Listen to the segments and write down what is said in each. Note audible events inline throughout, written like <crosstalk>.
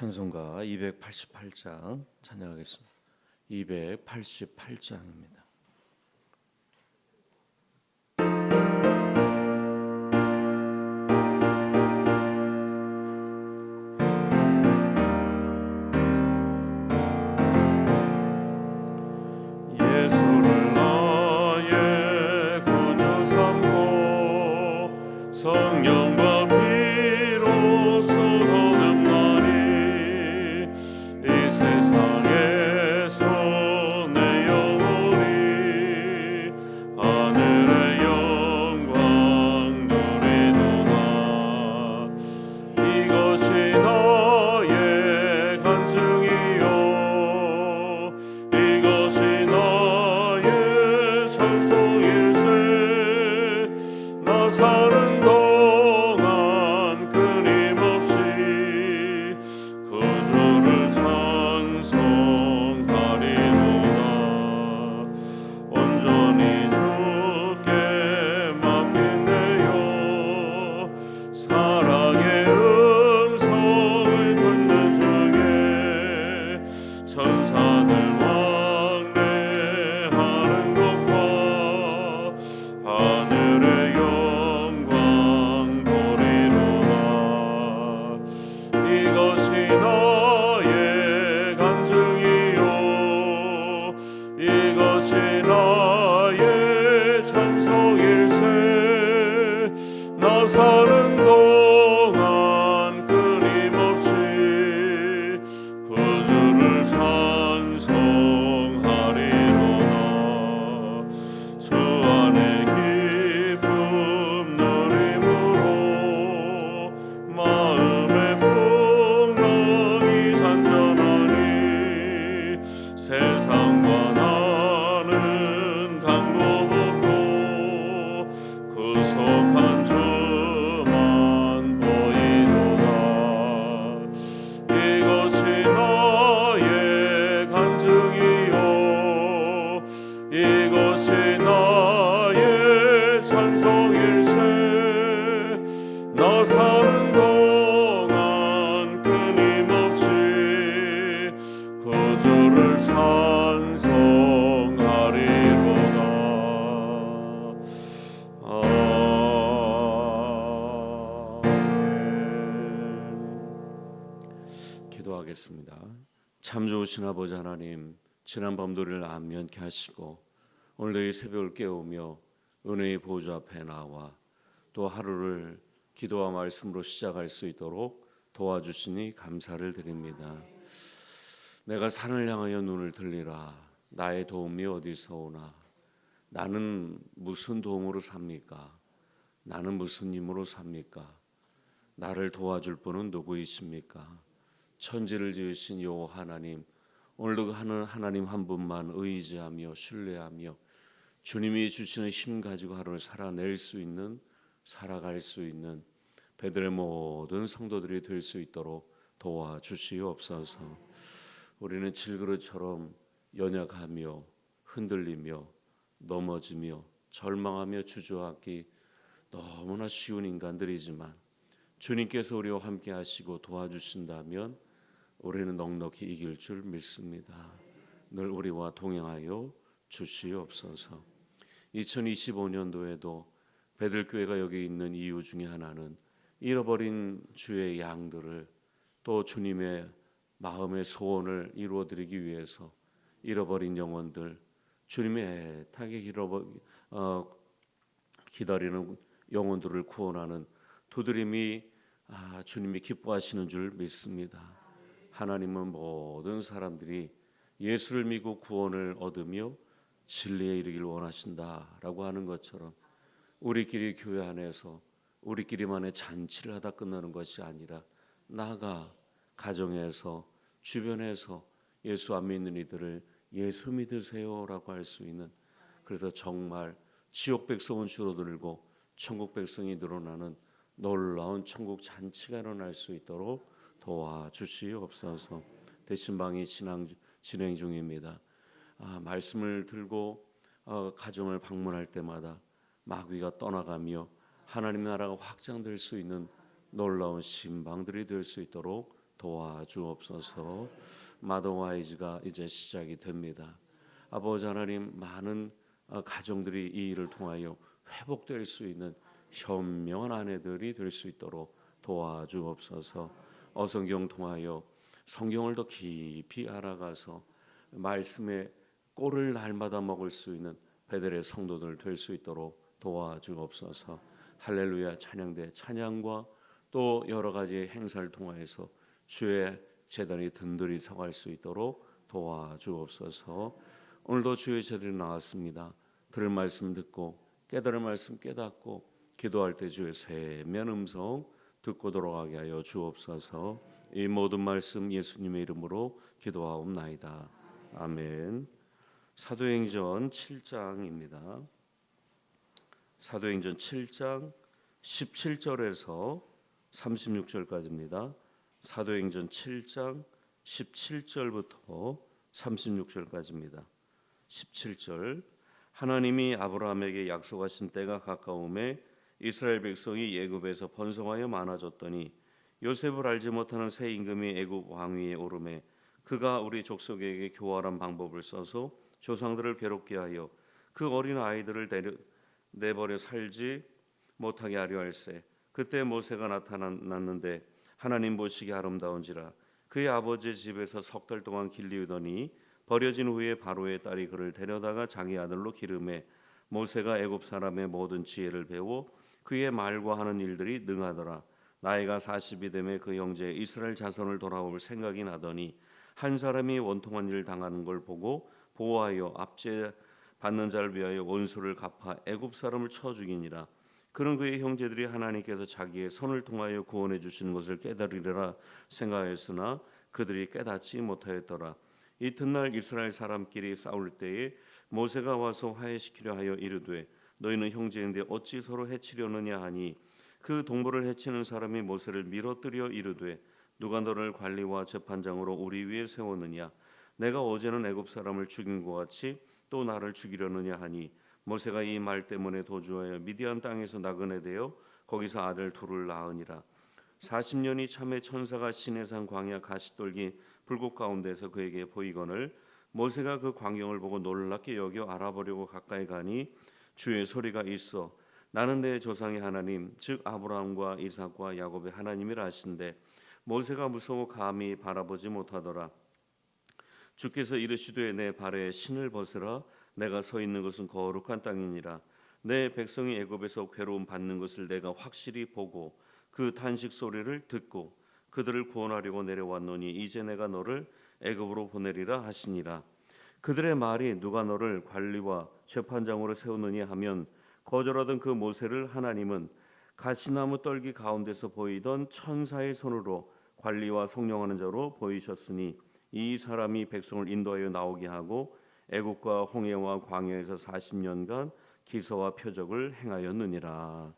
찬송가 288장 찬양하겠습니다. 288장입니다. 참 좋으신 아버지 하나님, 지난 우리를 안면케 하시고 오늘도 이 새벽을 깨우며 은혜의 보좌 앞에 나와 또 하루를 기도와 말씀으로 시작할 수 있도록 도와주시니 감사를 드립니다. 내가 산을 향하여 눈을 들리라. 나의 도움이 어디서 오나? 나는 무슨 도움으로 삽니까? 나는 무슨 힘으로 삽니까? 나를 도와줄 분은 누구이십니까? 천지를 지으신 요 하나님 오늘도 그 하나님 한 분만 의지하며 신뢰하며 주님이 주시는 힘 가지고 하루를 살아낼 수 있는 살아갈 수 있는 베들의 모든 성도들이 될 수 있도록 도와주시옵소서. 우리는 질그릇처럼 연약하며 흔들리며 넘어지며 절망하며 주저앉기 너무나 쉬운 인간들이지만 주님께서 우리와 함께 하시고 도와주신다면 우리는 넉넉히 이길 줄 믿습니다. 늘 우리와 동행하여 주시옵소서. 2025년도에도 베들교회가 여기 있는 이유 중에 하나는 잃어버린 주의 양들을 또 주님의 마음의 소원을 이루어 드리기 위해서 잃어버린 영혼들 주님의 애타게 길어버, 어, 기다리는 영혼들을 구원하는 두드림이 아, 주님이 기뻐하시는 줄 믿습니다. 하나님은 모든 사람들이 예수를 믿고 구원을 얻으며 진리에 이르길 원하신다라고 하는 것처럼 우리끼리 교회 안에서 우리끼리만의 잔치를 하다 끝나는 것이 아니라 나가 가정에서 주변에서 예수 안 믿는 이들을 예수 믿으세요라고 할 수 있는 그래서 정말 지옥 백성은 줄어들고 천국 백성이 늘어나는 놀라운 천국 잔치가 일어날 수 있도록 도와주시옵소서. 대신방이 진행, 진행 중입니다. 아, 말씀을 들고 어, 가정을 방문할 때마다 마귀가 떠나가며 하나님 나라가 확장될 수 있는 놀라운 신방들이 될 수 있도록 도와주옵소서. 마동와이즈가 이제 시작이 됩니다. 아버지 하나님 많은 어, 가정들이 이 일을 통하여 회복될 수 있는 현명한 아내들이 될 수 있도록 도와주옵소서. 어성경 통하여 성경을 더 깊이 알아가서 말씀의 꼴을 날마다 먹을 수 있는 베델의 성도들 될 수 있도록 도와주옵소서. 할렐루야 찬양대 찬양과 또 여러 가지 행사를 통하여서 주의 재단이 든든히 서갈 수 있도록 도와주옵소서. 오늘도 주의 제들이 나왔습니다. 들을 말씀 듣고 깨달을 말씀 깨닫고 기도할 때 주의 세면 음성 듣고 돌아가게 하여 주옵소서. 이 모든 말씀 예수님의 이름으로 기도하옵나이다. 아멘. 사도행전 7장입니다. 사도행전 7장 17절에서 36절까지입니다. 사도행전 7장 17절부터 36절까지입니다. 17절 하나님이 아브라함에게 약속하신 때가 가까움에 이스라엘 백성이 예굽에서 번성하여 많아졌더니 요셉을 알지 못하는 새 임금이 애굽 왕위에 오르매 그가 우리 족속에게 교활한 방법을 써서 조상들을 괴롭게 하여 그 어린 아이들을 내려, 내버려 살지 못하게 하려 할세. 그때 모세가 나타났는데 하나님 보시기 아름다운지라 그의 아버지 집에서 석 달 동안 길리우더니 버려진 후에 바로의 딸이 그를 데려다가 자기 아들로 기름해 모세가 애굽 사람의 모든 지혜를 배워 그의 말과 하는 일들이 능하더라. 나이가 40이 되매 그 형제 이스라엘 자손을 돌아올 생각이 나더니 한 사람이 원통한 일 당하는 걸 보고 보호하여 압제 받는 자를 위하여 원수를 갚아 애굽 사람을 쳐 죽이니라. 그는 그의 형제들이 하나님께서 자기의 손을 통하여 구원해 주시는 것을 깨달으리라 생각하였으나 그들이 깨닫지 못하였더라. 이튿날 이스라엘 사람끼리 싸울 때에 모세가 와서 화해시키려 하여 이르되 너희는 형제인데 어찌 서로 해치려느냐 하니 그 동물을 해치는 사람이 모세를 밀어뜨려 이르되 누가 너를 관리와 재판장으로 우리 위에 세웠느냐? 내가 어제는 애굽 사람을 죽인 것 같이 또 나를 죽이려느냐 하니 모세가 이 말 때문에 도주하여 미디안 땅에서 나그네 되어 거기서 아들 둘을 낳으니라. 40년이 참에 천사가 시내산 광야 가시돌기 불꽃 가운데서 그에게 보이거늘 모세가 그 광경을 보고 놀랍게 여겨 알아보려고 가까이 가니 주의 소리가 있어 나는 내 조상의 하나님 즉 아브라함과 이삭과 야곱의 하나님이라 하신데 모세가 무서워 감히 바라보지 못하더라. 주께서 이르시되 내 발에 신을 벗으라. 내가 서 있는 것은 거룩한 땅이니라. 내 백성이 애굽에서 괴로움 받는 것을 내가 확실히 보고 그 탄식 소리를 듣고 그들을 구원하려고 내려왔노니 이제 내가 너를 애굽으로 보내리라 하시니라 그들의 말이 누가 너를 관리와 재판장으로 세우느냐 하면 거절하던 그 모세를 하나님은 가시나무 떨기 가운데서 보이던 천사의 손으로 관리와 성령하는 자로 보이셨으니 이 사람이 백성을 인도하여 나오게 하고 애국과 홍해와 광야에서 40년간 기서와 표적을 행하였느니라.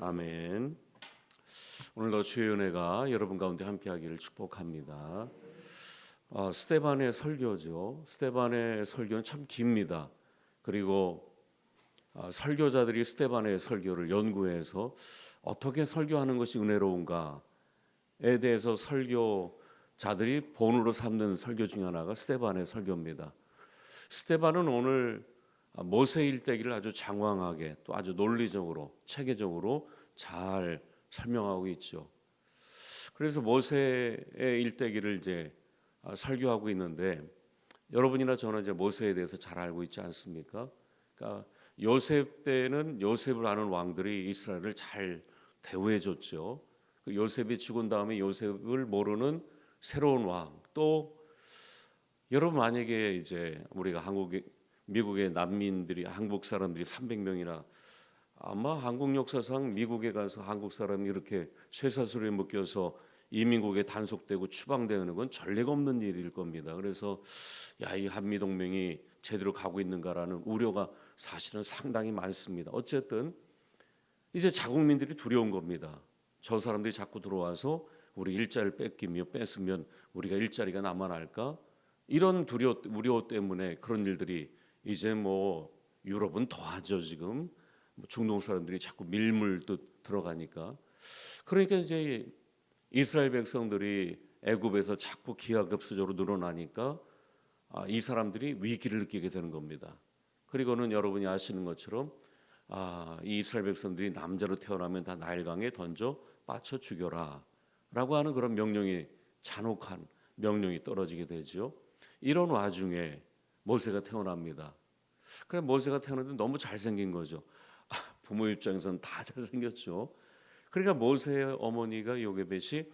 아멘. 오늘도 주의 은혜가 여러분 가운데 함께하기를 축복합니다. 어, 스테반의 설교죠. 스테반의 설교는 참 깁니다. 그리고 어, 설교자들이 스테반의 설교를 연구해서 어떻게 설교하는 것이 은혜로운가에 대해서 설교자들이 본으로 삼는 설교 중 하나가 스테반의 설교입니다. 스테반은 오늘 모세 일대기를 아주 장황하게 또 아주 논리적으로 체계적으로 잘 설명하고 있죠. 그래서 모세의 일대기를 이제 설교하고 있는데 여러분이나 저는 이제 모세에 대해서 잘 알고 있지 않습니까? 그러니까 요셉 때는 요셉을 아는 왕들이 이스라엘을 잘 대우해 줬죠. 그 요셉이 죽은 다음에 요셉을 모르는 새로운 왕. 또 여러분 만약에 이제 우리가 한국에 미국의 난민들이 한국 사람들이 300명이나 아마 한국 역사상 미국에 가서 한국 사람이 이렇게 쇠사슬에 묶여서 이민국에 단속되고 추방되는 건 전례가 없는 일일 겁니다. 그래서 야 이 한미 동맹이 제대로 가고 있는가라는 우려가 사실은 상당히 많습니다. 어쨌든 이제 자국민들이 두려운 겁니다. 저 사람들이 자꾸 들어와서 우리 일자리를 뺏기며 뺏으면 우리가 일자리가 남아날까? 이런 두려 우려 때문에 그런 일들이 이제 뭐 유럽은 더하죠 지금 뭐 중동 사람들이 자꾸 밀물도 들어가니까 그러니까 이제 이스라엘 백성들이 애굽에서 자꾸 기하급수적으로 늘어나니까 아, 이 사람들이 위기를 느끼게 되는 겁니다. 그리고는 여러분이 아시는 것처럼 아, 이 이스라엘 백성들이 남자로 태어나면 다 나일강에 던져 빠쳐 죽여라라고 하는 그런 명령이 잔혹한 명령이 떨어지게 되죠. 이런 와중에 모세가 태어납니다. 그래 모세가 태어났는데 너무 잘생긴 거죠. 아, 부모 입장에서는 다 잘생겼죠. 그러니까 모세의 어머니가 요게벳이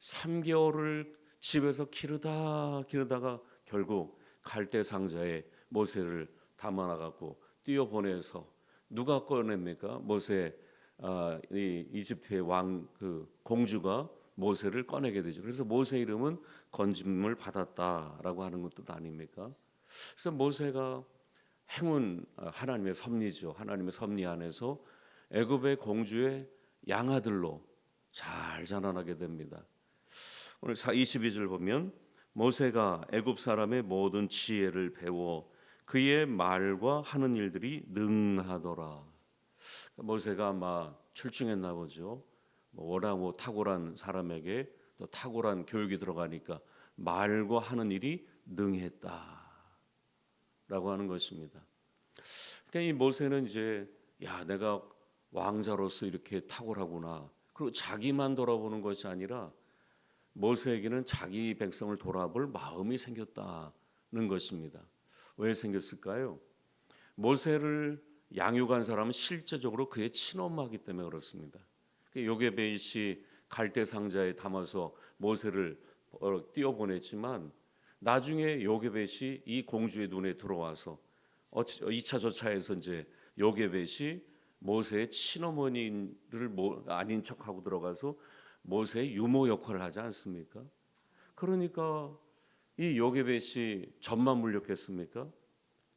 3개월을 집에서 기르다 기르다가 결국 갈대 상자에 모세를 담아놔 갖고 뛰어 보내서 누가 꺼냅니까? 모세 아, 이 이집트의 왕 그 공주가 모세를 꺼내게 되죠. 그래서 모세 이름은 건짐을 받았다라고 하는 것도 아닙니까? 그래서 모세가 행운 아, 하나님의 섭리죠. 하나님의 섭리 안에서 애굽의 공주의 양아들로 잘 자라나게 됩니다. 오늘 22절 보면 모세가 애굽 사람의 모든 지혜를 배워 그의 말과 하는 일들이 능하더라. 모세가 아마 출중했나 보죠. 뭐 워낙 뭐 탁월한 사람에게 또 탁월한 교육이 들어가니까 말과 하는 일이 능했다라고 하는 것입니다. 그러니까 이 모세는 이제 야 내가 왕자로서 이렇게 탁월하구나. 그리고 자기만 돌아보는 것이 아니라 모세에게는 자기 백성을 돌아볼 마음이 생겼다는 것입니다. 왜 생겼을까요? 모세를 양육한 사람은 실제적으로 그의 친엄마이기 때문에 그렇습니다. 그 요게베이시 갈대 상자에 담아서 모세를 어, 띄어보냈지만 나중에 요게벳이 이 공주의 눈에 들어와서 2차 조차에서 이제 요게벳이 모세의 친어머니를 아닌 척하고 들어가서 모세의 유모 역할을 하지 않습니까? 그러니까 이 요게벳이 젖만 물렸겠습니까?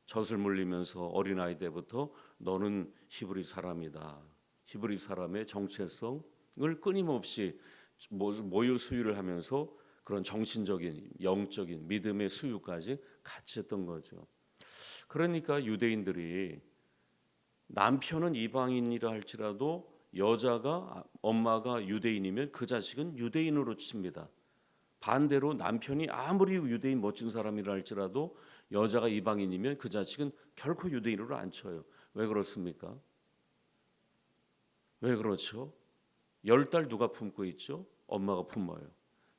젖을 물리면서 어린아이 때부터 너는 히브리 사람이다. 히브리 사람의 정체성을 끊임없이 모유 수유를 하면서 그런 정신적인 영적인 믿음의 수유까지 같이 했던 거죠. 그러니까 유대인들이 남편은 이방인이라 할지라도 여자가 엄마가 유대인이면 그 자식은 유대인으로 칩니다. 반대로 남편이 아무리 유대인 멋진 사람이라 할지라도 여자가 이방인이면 그 자식은 결코 유대인으로 안 쳐요. 왜 그렇습니까? 왜 그렇죠? 열 달 누가 품고 있죠? 엄마가 품어요.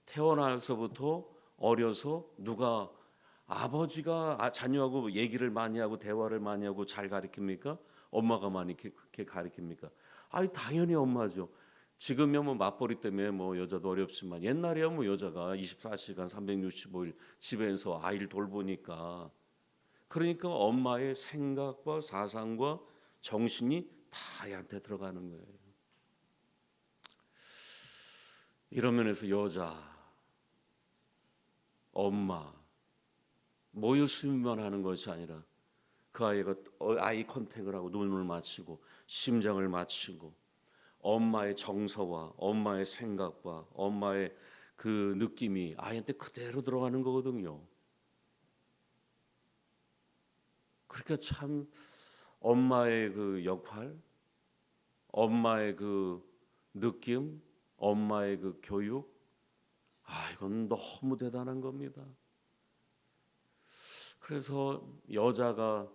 태어나서부터 어려서 누가 아버지가 아, 자녀하고 얘기를 많이 하고 대화를 많이 하고 잘 가르칩니까? 엄마가 많이 그렇게 가르칩니까? 아니 당연히 엄마죠. 지금이야 뭐 맞벌이 때문에 뭐 여자도 어렵지만 옛날에야 뭐 여자가 24시간 365일 집에서 아이를 돌보니까 그러니까 엄마의 생각과 사상과 정신이 다 얘한테 들어가는 거예요. 이런 면에서 여자, 엄마 모유 수유만 하는 것이 아니라 그 아이가 아이 컨택을 하고 눈을 맞추고 심장을 맞추고 엄마의 정서와 엄마의 생각과 엄마의 그 느낌이 아이한테 그대로 들어가는 거거든요. 그러니까 참 엄마의 그 역할, 엄마의 그 느낌, 엄마의 그 교육, 아 이건 너무 대단한 겁니다. 그래서 여자가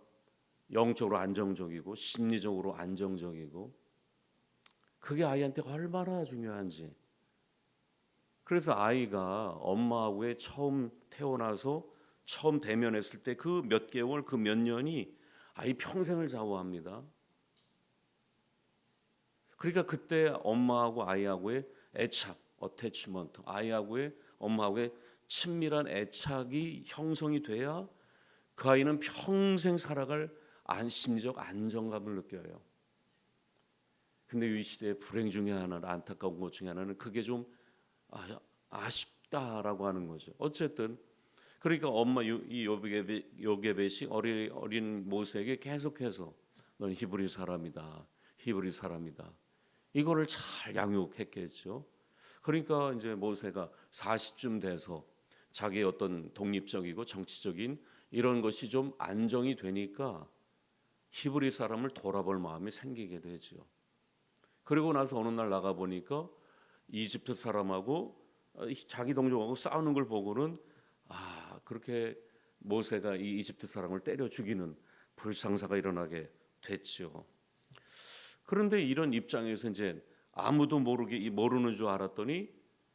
영적으로 안정적이고 심리적으로 안정적이고 그게 아이한테 얼마나 중요한지. 그래서 아이가 엄마하고의 처음 태어나서 처음 대면했을 때 그 몇 개월 그 몇 년이 아이 평생을 좌우합니다. 그러니까 그때 엄마하고 아이하고의 애착, 어태치먼트, 아이하고의 엄마하고의 친밀한 애착이 형성이 돼야 그 아이는 평생 살아갈 안심적 안정감을 느껴요. 근데 이 시대의 불행 중에 하나는 안타까운 것 중에 하나는 그게 좀 아, 아쉽다라고 하는 거죠. 어쨌든 그러니까 엄마 이 요게벳이 어린 어린 모세에게 계속해서 넌 히브리 사람이다. 히브리 사람이다. 이거를 잘 양육했겠죠. 그러니까 이제 모세가 40쯤 돼서 자기의 어떤 독립적이고 정치적인 이런 것이 좀 안정이 되니까 히브리 사람을 돌아볼 마음이 생기게 되죠. 그리고 나서 어느 날 나가 보니까 이집트 사람하고 어, 자기 동족하고 싸우는 걸 보고는 아 그렇게 모세가 이 이집트 사람을 때려 죽이는 불상사가 일어나게 됐죠. 그런데 이런 입장에서 이제 아무도 모르게 이 모르는 줄 알았더니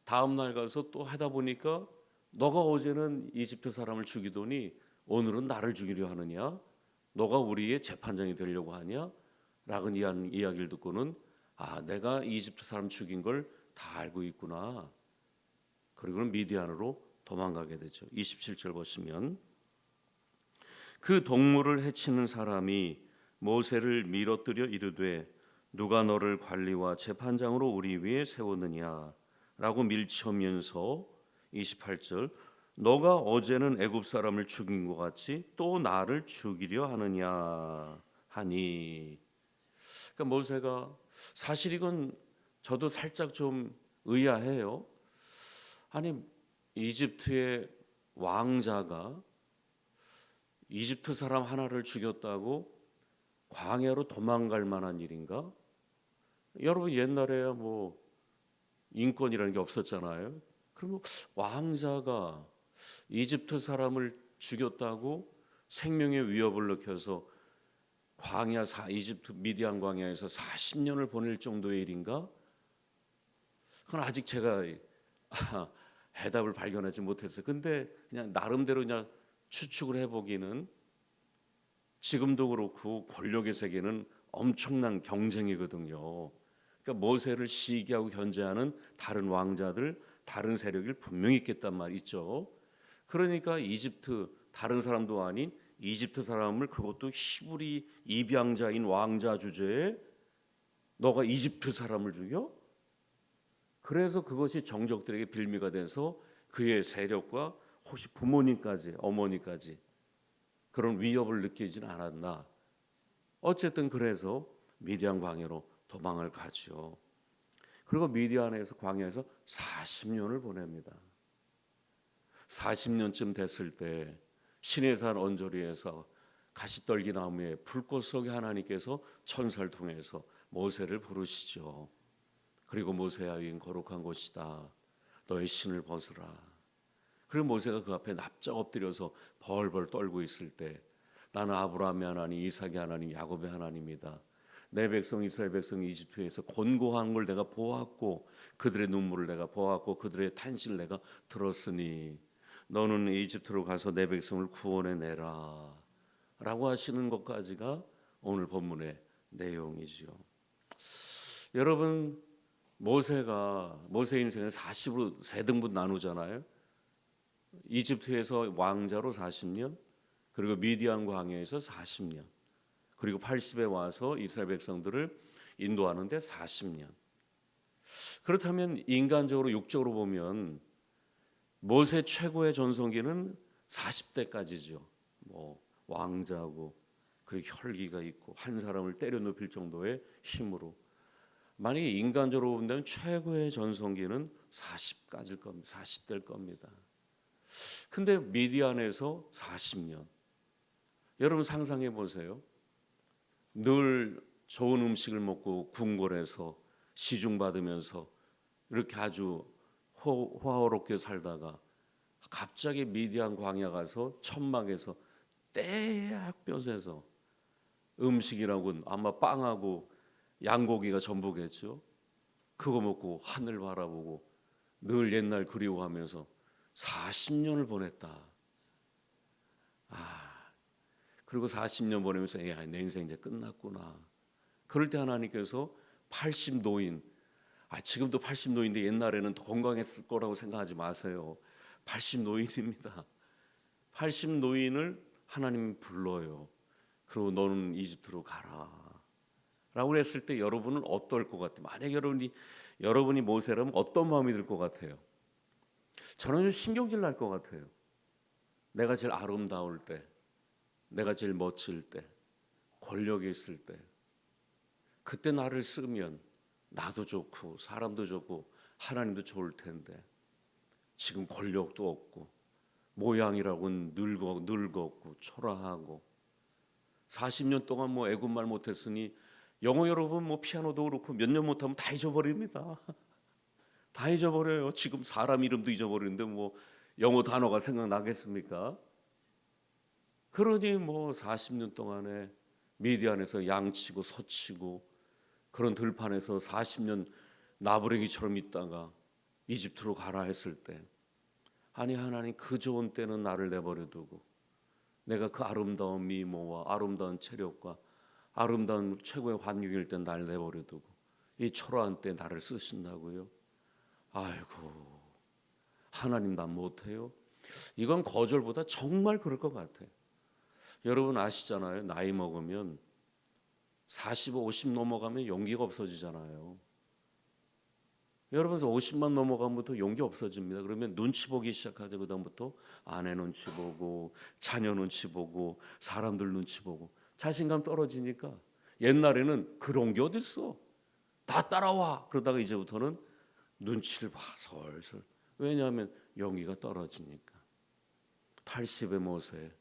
다음 날 가서 또 하다 보니까 너가 어제는 이집트 사람을 죽이더니 오늘은 나를 죽이려 하느냐? 너가 우리의 재판장이 되려고 하냐? 라는 이야- 이야기를 듣고는 아 내가 이집트 사람 죽인 걸 다 알고 있구나. 그리고는 미디안으로 도망가게 되죠. 27절 보시면 그 동물을 해치는 사람이 모세를 밀어뜨려 이르되 누가 너를 관리와 재판장으로 우리 위에 세웠느냐 라고 밀쳐면서 28절 너가 어제는 애굽 사람을 죽인 것 같이 또 나를 죽이려 하느냐 하니 그러니까 모세가 사실 이건 저도 살짝 좀 의아해요. 아니 이집트의 왕자가 이집트 사람 하나를 죽였다고 광야로 도망갈 만한 일인가? 여러분 옛날에야 뭐 인권이라는 게 없었잖아요. 그러면 왕자가 이집트 사람을 죽였다고 생명의 위협을 느껴서 광야 사 이집트 미디안 광야에서 40년을 보낼 정도의 일인가? 그건 아직 제가 아, 해답을 발견하지 못했어요. 근데 그냥 나름대로 그냥 추측을 해보기는 지금도 그렇고 권력의 세계는 엄청난 경쟁이거든요. 그러니까 모세를 시기하고 견제하는 다른 왕자들, 다른 세력이 분명히 있겠단 말 있죠. 그러니까 이집트 다른 사람도 아닌 이집트 사람을 그것도 히브리 입양자인 왕자 주제에 너가 이집트 사람을 죽여? 그래서 그것이 정적들에게 빌미가 돼서 그의 세력과 혹시 부모님까지 어머니까지 그런 위협을 느끼지는 않았나. 어쨌든 그래서 미디안 광야로 도망을 가죠. 그리고 미디안에서 광야에서 40년을 보냅니다. 40년쯤 됐을 때 시내산 언저리에서 가시떨기 나무에 불꽃 속에 하나님께서 천사를 통해서 모세를 부르시죠. 그리고 모세야 여긴 거룩한 곳이다. 너의 신을 벗으라. 그리고 모세가 그 앞에 납작 엎드려서 벌벌 떨고 있을 때 나는 아브라함의 하나님, 이삭의 하나님, 야곱의 하나님이다. 내 백성 이스라엘 백성 이집트에서 곤고한 걸 내가 보았고 그들의 눈물을 내가 보았고 그들의 탄식을 내가 들었으니 너는 이집트로 가서 내 백성을 구원해 내라. 라고 하시는 것까지가 오늘 본문의 내용이죠. 여러분 모세가 모세 인생을 40으로 세 등분 나누잖아요. 이집트에서 왕자로 40년, 그리고 미디안 광야에서 40년, 그리고 80에 와서 이스라엘 백성들을 인도하는데 40년. 그렇다면 인간적으로 육적으로 보면 모세 최고의 전성기는 40대까지죠. 뭐 왕자고 그리고 혈기가 있고 한 사람을 때려 눕힐 정도의 힘으로 만약에 인간적으로 본다면 최고의 전성기는 40까지일 겁니다. 40대일 겁니다. 근데 미디안에서 40년. 여러분 상상해 보세요. 늘 좋은 음식을 먹고 궁궐에서 시중 받으면서 이렇게 아주 호, 화어롭게 살다가 갑자기 미디안 광야 가서 천막에서 떼약볕에서 음식이라고는 아마 빵하고 양고기가 전부겠죠. 그거 먹고 하늘 바라보고 늘 옛날 그리워하면서 40년을 보냈다. 아, 그리고 40년 보내면서 야, 내 인생 이제 끝났구나. 그럴 때 하나님께서 80 노인, 아, 지금도 80 노인인데 옛날에는 더 건강했을 거라고 생각하지 마세요. 80 노인입니다. 80 노인을 하나님이 불러요. 그리고 너는 이집트로 가라. 라고 했을 때 여러분은 어떨 것 같아요? 만약 여러분이 여러분이 모세라면 어떤 마음이 들 것 같아요? 저는 좀 신경질 날 것 같아요. 내가 제일 아름다울 때, 내가 제일 멋질 때, 권력이 있을 때, 그때 나를 쓰면 나도 좋고 사람도 좋고 하나님도 좋을 텐데 지금 권력도 없고 모양이라고는 늙어 늙었고 초라하고 40년 동안 뭐 애굽말 못했으니 영어 여러분 뭐 피아노도 그렇고 몇 년 못하면 다 잊어버립니다. <laughs> 다 잊어버려요. 지금 사람 이름도 잊어버리는데 뭐 영어 단어가 생각나겠습니까? 그러니 뭐 40년 동안에 미디안에서 양치고 서치고 그런 들판에서 40년 나부랭이처럼 있다가 이집트로 가라 했을 때 아니 하나님 그 좋은 때는 나를 내버려 두고 내가 그 아름다운 미모와 아름다운 체력과 아름다운 최고의 환경일 때 날 내버려 두고 이 초라한 때 나를 쓰신다고요? 아이고 하나님 난 못해요. 이건 거절보다 정말 그럴 것 같아. 여러분 아시잖아요. 나이 먹으면 45, 50 넘어가면 용기가 없어지잖아요. 여러분 50만 넘어가면부터 용기 없어집니다. 그러면 눈치 보기 시작하죠. 그다음부터 아내 눈치 보고 자녀 눈치 보고 사람들 눈치 보고 자신감 떨어지니까 옛날에는 그런 게 어딨어. 다 따라와. 그러다가 이제부터는 눈치를 봐 설설. 왜냐하면 용기가 떨어지니까. 80의 모세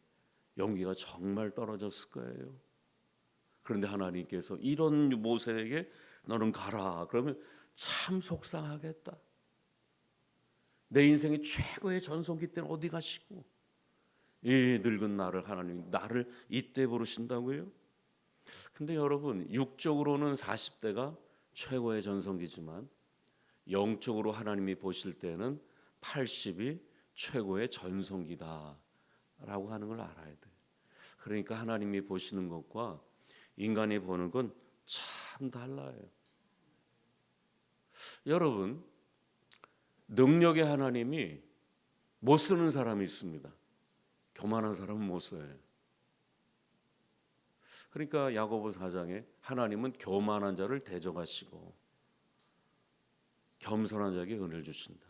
용기가 정말 떨어졌을 거예요. 그런데 하나님께서 이런 모세에게 너는 가라. 그러면 참 속상하겠다. 내 인생의 최고의 전성기 때는 어디 가시고 이 늙은 나를 하나님 나를 이때 부르신다고요? 근데 여러분 육적으로는 40대가 최고의 전성기지만 영적으로 하나님이 보실 때는 80이 최고의 전성기다라고 하는 걸 알아야 돼. 그러니까 하나님이 보시는 것과 인간이 보는 건 참 달라요. 여러분 능력의 하나님이 못 쓰는 사람이 있습니다. 교만한 사람은 못 써요. 그러니까 야고보 4장에 하나님은 교만한 자를 대적하시고 겸손한 자에게 은혜를 주신다.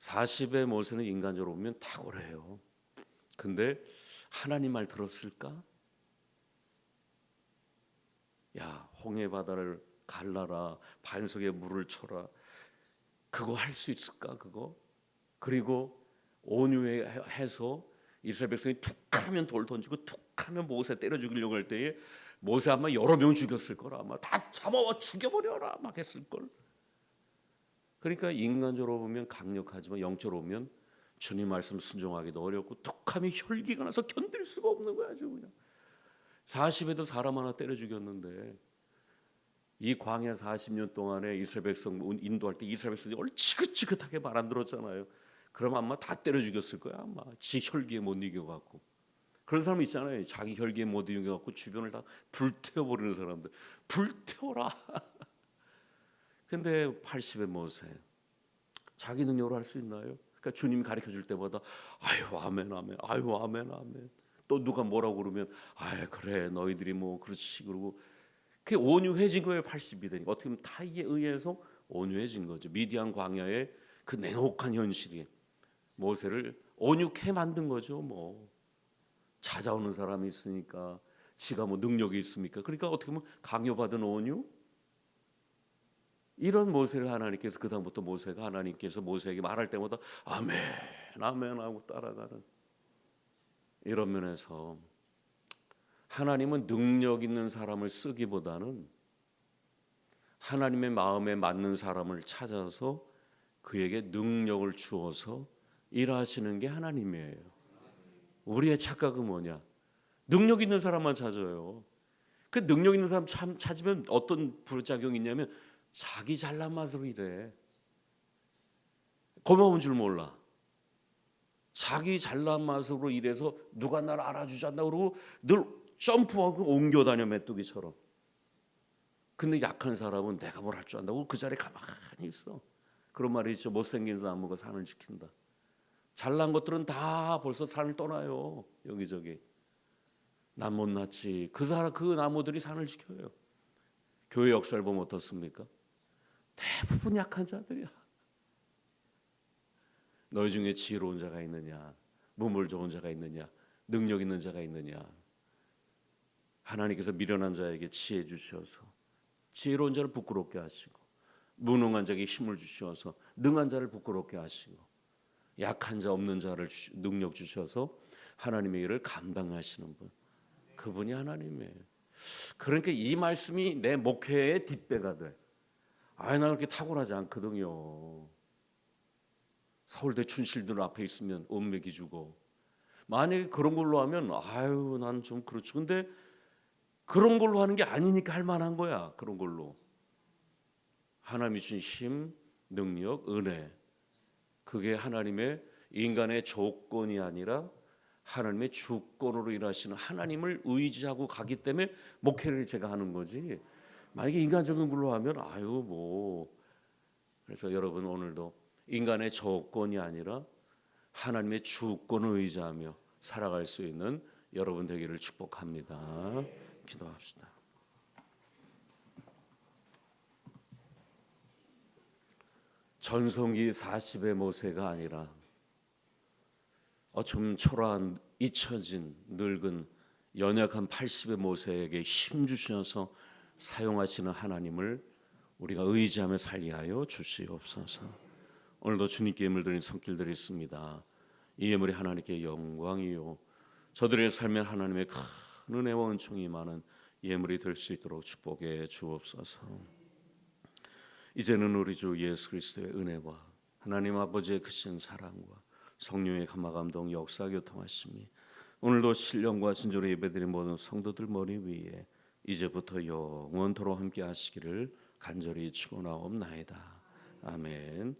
40의 모세는 인간적으로 보면 탁월해요. 근데 하나님 말 들었을까? 야, 홍해 바다를 갈라라. 반석에 물을 쳐라. 그거 할 수 있을까? 그거? 그리고 온유해서 이스라엘 백성이 툭 하면 돌 던지고 툭 하면 모세 때려 죽이려고 할 때에 모세 아마 여러 명 죽였을 거라 아마 다 잡아와 죽여버려라 막 했을 걸. 그러니까 인간적으로 보면 강력하지만 영적으로 보면 주님 말씀 순종하기도 어렵고 툭하면 혈기가 나서 견딜 수가 없는 거야 아주 그냥. 40에도 사람 하나 때려 죽였는데 이 광야 40년 동안에 이스라엘 백성 인도할 때 이스라엘 백성이 얼치긋치긋하게 말 안 들었잖아요. 그럼 아마 다 때려 죽였을 거야 아마 지 혈기에 못 이겨 갖고 그런 사람 있잖아요. 자기 혈기에 못 이겨 갖고 주변을 다 불태워 버리는 사람들 불태워라. <laughs> 근데 80의 모세 자기 능력으로 할 수 있나요? 그러니까 주님이 가르쳐 줄 때마다 아유 아멘 아멘 아유 아멘 아멘 또 누가 뭐라고 그러면 아 그래 너희들이 뭐 그렇지. 그러고 그게 온유해진 거예요 80이 되니까. 어떻게 보면 타이에 의해서 온유해진 거죠. 미디안 광야의 그 냉혹한 현실이 모세를 온유케 만든 거죠 뭐. 찾아오는 사람이 있으니까 지가 뭐 능력이 있습니까? 그러니까 어떻게 보면 강요받은 온유? 이런 모세를 하나님께서 그 다음부터 모세가 하나님께서 모세에게 말할 때마다 아멘 아멘 하고 따라가는 이런 면에서 하나님은 능력 있는 사람을 쓰기보다는 하나님의 마음에 맞는 사람을 찾아서 그에게 능력을 주어서 일하시는 게 하나님이에요. 우리의 착각은 뭐냐? 능력 있는 사람만 찾아요. 그 능력 있는 사람 참 찾으면 어떤 부작용이 있냐면 자기 잘난 맛으로 일해. 고마운 줄 몰라. 자기 잘난 맛으로 일해서 누가 날 알아주지 않나 그러고 늘 점프하고 옮겨 다녀 메뚜기처럼. 근데 약한 사람은 내가 뭘 할 줄 안다고 그 자리에 가만히 있어. 그런 말이 있죠. 못생긴 나무가 산을 지킨다. 잘난 것들은 다 벌써 산을 떠나요. 여기저기. 난 못났지. 그 사람 그 나무들이 산을 지켜요. 교회 역사를 보면 어떻습니까? 대부분 약한 자들이야. 너희 중에 지혜로운 자가 있느냐? 문물 좋은 자가 있느냐? 능력 있는 자가 있느냐? 하나님께서 미련한 자에게 지혜 주셔서 지혜로운 자를 부끄럽게 하시고 무능한 자에게 힘을 주셔서 능한 자를 부끄럽게 하시고 약한 자 없는 자를 주- 능력 주셔서 하나님의 일을 감당하시는 분 그분이 하나님이에요. 그러니까 이 말씀이 내 목회의 뒷배가 돼. 아이 나는 그렇게 탁월하지 않거든요. 서울대 춘실들 앞에 있으면 음맥이 주고 만약에 그런 걸로 하면 아유 난 좀 그렇죠. 근데 그런 걸로 하는 게 아니니까 할 만한 거야. 그런 걸로 하나님이 주신 힘, 능력, 은혜 그게 하나님의 인간의 조건이 아니라 하나님의 주권으로 일하시는 하나님을 의지하고 가기 때문에 목회를 제가 하는 거지. 만약에 인간적인 걸로 하면 아유 뭐 그래서 여러분 오늘도 인간의 조건이 아니라 하나님의 주권을 의지하며 살아갈 수 있는 여러분 되기를 축복합니다. 기도합시다. 전성기 40의 모세가 아니라 어좀 초라한 잊혀진 늙은 연약한 80의 모세에게 힘 주셔서 사용하시는 하나님을 우리가 의지하며 살게 하여 주시옵소서. 오늘도 주님께 예물 드린 손길들이 있습니다. 이 예물이 하나님께 영광이요 저들의 삶에 하나님의 큰 은혜와 은총이 많은 예물이 될 수 있도록 축복해 주옵소서. 이제는 우리 주 예수 그리스도의 은혜와 하나님 아버지의 크신 사랑과 성령의 감화 감동 역사 교통하심이 오늘도 신령과 진조로 예배드린 모든 성도들 머리 위에 이제부터 영원토록 함께 하시기를 간절히 축원하옵나이다. 아멘.